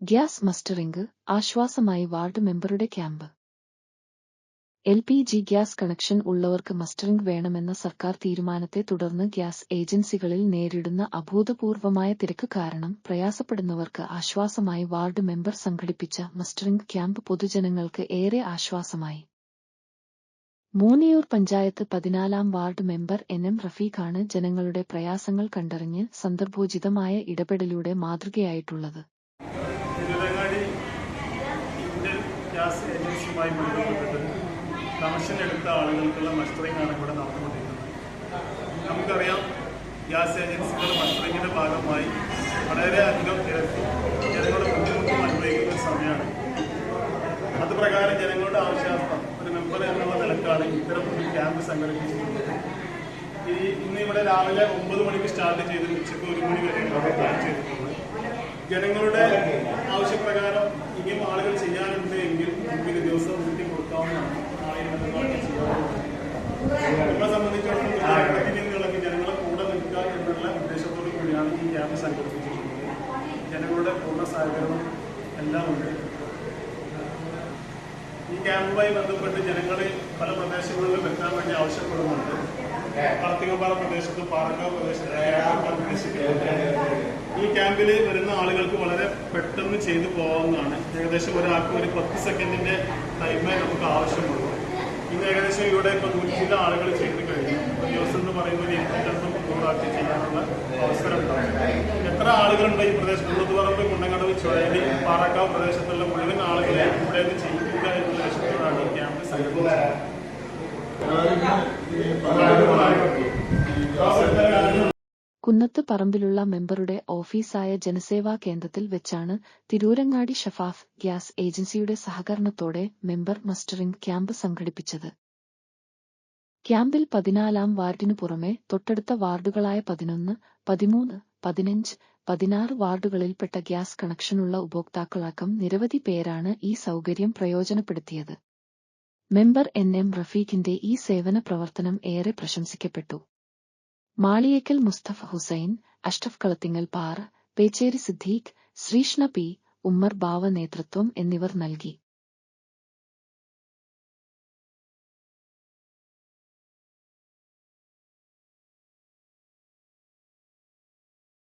Gas mustering ആശ്വാസമായി ward മെമ്പറുടെ camp. L P G gas connection ഉള്ളവർക്ക് mustering വേണമെന്ന സർക്കാർ തീരുമാനത്തെ തുടർന്ന് ഗ്യാസ് ഏജൻസികളിൽ നേരിടുന്ന അഭൂതപൂർവമായ തിരക്ക് കാരണം പ്രയാസപ്പെടുന്നവർക്ക് ആശ്വാസമായി വാർഡ് മെമ്പർ സംഘടിപ്പിച്ച മസ്റ്ററിംഗ് ക്യാമ്പ് പൊതുജനങ്ങൾക്ക് ഏറെ ആശ്വാസമായി. മൂന്നിയൂർ പഞ്ചായത്ത് പതിനാലാം വാർഡ് മെമ്പർ എൻ എം റഫീഖാണ് ജനങ്ങളുടെ പ്രയാസങ്ങൾ കണ്ടറിഞ്ഞ് സന്ദർഭോചിതമായ ഇടപെടലിലൂടെ മാതൃകയായിട്ടുള്ളത്. തിരുവങ്ങാടി ഇന്ത്യൻ ഗ്യാസ് ഏജൻസിയുമായി ബന്ധപ്പെട്ടിട്ട് കമ്മീഷൻ എടുത്ത ആളുകൾക്കുള്ള മസ്റ്ററിംഗ് ആണ് ഇവിടെ നടന്നുകൊണ്ടിരിക്കുന്നത്. നമുക്കറിയാം ഗ്യാസ് ഏജൻസികൾ മസ്റ്ററിങ്ങിന്റെ ഭാഗമായി വളരെയധികം തിരക്കി ജനങ്ങളുടെ ബുദ്ധിമുട്ടും അനുഭവിക്കുന്ന സമയമാണ്. അതുപ്രകാരം ജനങ്ങളുടെ ആവശ്യാർത്ഥം ഒരു മെമ്പർ എന്നുള്ള നിലക്കാണ് ഇത്തരം ഒരു ക്യാമ്പ് സംഘടിപ്പിച്ചിട്ടുള്ളത്. ഈ ഇന്ന് ഇവിടെ രാവിലെ ഒമ്പത് മണിക്ക് സ്റ്റാർട്ട് ചെയ്ത് ഉച്ചയ്ക്ക് ഒരു മണി വരെ ചെയ്തിട്ടുണ്ട് ജനങ്ങളുടെ ആളുകൾ ചെയ്യാനുണ്ട് എങ്കിൽ നമുക്ക് ഇത് ദിവസം കൂട്ടി കൊടുക്കാവുന്നതാണ്. നമ്മളെ സംബന്ധിച്ചിടത്തോളം ജനങ്ങളെ കൂടെ നിൽക്കുക എന്നുള്ള ഉദ്ദേശത്തോടു കൂടിയാണ് ഈ ക്യാമ്പ് സംഘടിപ്പിച്ചിരിക്കുന്നത്. ജനങ്ങളുടെ പൂർണ സഹകരണം എല്ലാം ഉണ്ട്. ഈ ക്യാമ്പുമായി ബന്ധപ്പെട്ട് ജനങ്ങൾ പല പ്രദേശങ്ങളിലും എത്താൻ വേണ്ടി ആവശ്യപ്പെടുന്നുണ്ട്. കാർത്തികപ്പാറ പ്രദേശത്തും പാറക്കാവ് പ്രദേശത്തും ഈ ക്യാമ്പിൽ വരുന്ന ആളുകൾക്ക് വളരെ പെട്ടെന്ന് ചെയ്തു പോകാവുന്നതാണ്. ഏകദേശം ഒരാൾക്ക് ഒരു പത്ത് സെക്കൻഡിന്റെ ടൈമേ നമുക്ക് ആവശ്യമുള്ളൂ. ഇന്ന് ഏകദേശം ഇവിടെ ഇപ്പൊ നൂറ്റിയിലെ ആളുകൾ ചെയ്ത് കഴിഞ്ഞു. ഒരു ദിവസം എന്ന് പറയുമ്പോൾ ഒരു എൺപത്തെണ്ണം നൂറാക്കി ചെയ്യാനുള്ള അവസരം ഉണ്ടാവും എത്ര ആളുകളുണ്ട് ഈ പ്രദേശത്ത്? ഉള്ളതുപറമ്പ് കുണ്ടങ്ങടവ് ചുഴലി പാറക്കാവ് പ്രദേശത്തുള്ള മുഴുവൻ ആളുകളെ ഇവിടെ നിന്ന് ചെയ്യിക്കുക എന്നുള്ള ലക്ഷ്യത്തോടാണ് ക്യാമ്പ് സംഘടിപ്പിച്ചത്. കുന്നത്ത് പറമ്പിലുള്ള മെമ്പറുടെ ഓഫീസായ ജനസേവാ കേന്ദ്രത്തിൽ വെച്ചാണ് തിരൂരങ്ങാടി ഷഫാഫ് ഗ്യാസ് ഏജൻസിയുടെ സഹകരണത്തോടെ മെമ്പർ മസ്റ്ററിംഗ് ക്യാമ്പ് സംഘടിപ്പിച്ചത്. ക്യാമ്പിൽ പതിനാലാം വാർഡിനു പുറമെ തൊട്ടടുത്ത വാർഡുകളായ പതിനൊന്ന് പതിമൂന്ന് പതിനഞ്ച് പതിനാറ് വാർഡുകളിൽപ്പെട്ട ഗ്യാസ് കണക്ഷനുള്ള ഉപഭോക്താക്കളടക്കം നിരവധി പേരാണ് ഈ സൗകര്യം പ്രയോജനപ്പെടുത്തിയത്. മെമ്പർ എൻ എം റഫീഖിന്റെ ഈ സേവന പ്രവർത്തനം ഏറെ പ്രശംസിക്കപ്പെട്ടു. മാളിയേക്കൽ മുസ്തഫ ഹുസൈൻ അഷ്റഫ് കളത്തിങ്ങൽ പാറ പേച്ചേരി സിദ്ദീഖ് ശ്രീഷ്ണ പി ഉമ്മർ ബാവ നേതൃത്വം എന്നിവർ നൽകി.